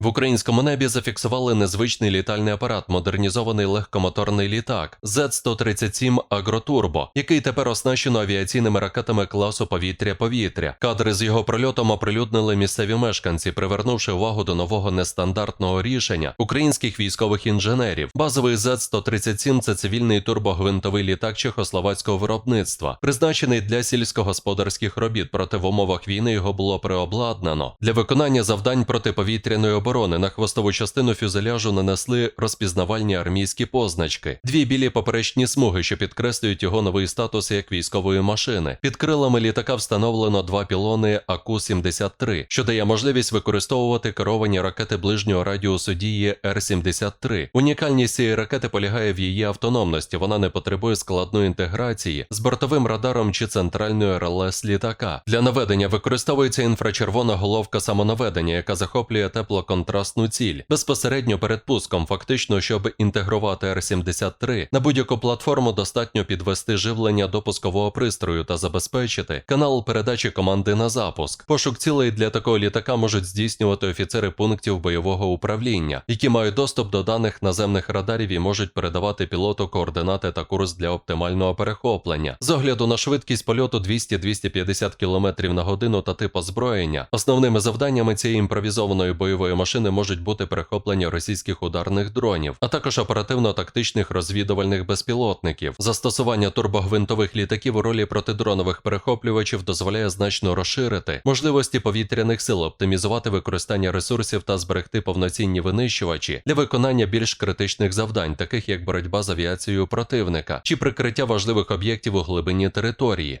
В українському небі зафіксували незвичний літальний апарат, модернізований легкомоторний літак Z-137 Агротурбо, який тепер оснащено авіаційними ракетами класу повітря-повітря. Кадри з його прольотом оприлюднили місцеві мешканці, привернувши увагу до нового нестандартного рішення українських військових інженерів. Базовий Z-137 – це цивільний турбогвинтовий літак чехословацького виробництва, призначений для сільськогосподарських робіт. Проте в умовах війни його було переобладнано для виконання завдань протиповітряної оборони. На хвостову частину фюзеляжу нанесли розпізнавальні армійські позначки, дві білі поперечні смуги, що підкреслюють його новий статус як військової машини. Під крилами літака встановлено два пілони АКУ-73, що дає можливість використовувати керовані ракети ближнього радіусу дії Р-73. Унікальність цієї ракети полягає в її автономності. Вона не потребує складної інтеграції з бортовим радаром чи центральною РЛС літака. Для наведення використовується інфрачервона головка самонаведення, яка захоплює теплоконтрастну ціль безпосередньо перед пуском. Фактично, щоб інтегрувати Р-73 на будь-яку платформу, достатньо підвести живлення до пускового пристрою та забезпечити канал передачі команди на запуск. Пошук цілей для такого літака можуть здійснювати офіцери пунктів бойового управління, які мають доступ до даних наземних радарів і можуть передавати пілоту координати та курс для оптимального перехоплення. З огляду на швидкість польоту 200-250 км на годину та тип озброєння, основними завданнями цієї імпровізованої бойової машини можуть бути перехоплення російських ударних дронів, а також оперативно-тактичних розвідувальних безпілотників. Застосування турбогвинтових літаків у ролі протидронових перехоплювачів дозволяє значно розширити можливості повітряних сил, оптимізувати використання ресурсів та зберегти повноцінні винищувачі для виконання більш критичних завдань, таких як боротьба з авіацією противника чи прикриття важливих об'єктів у глибині території.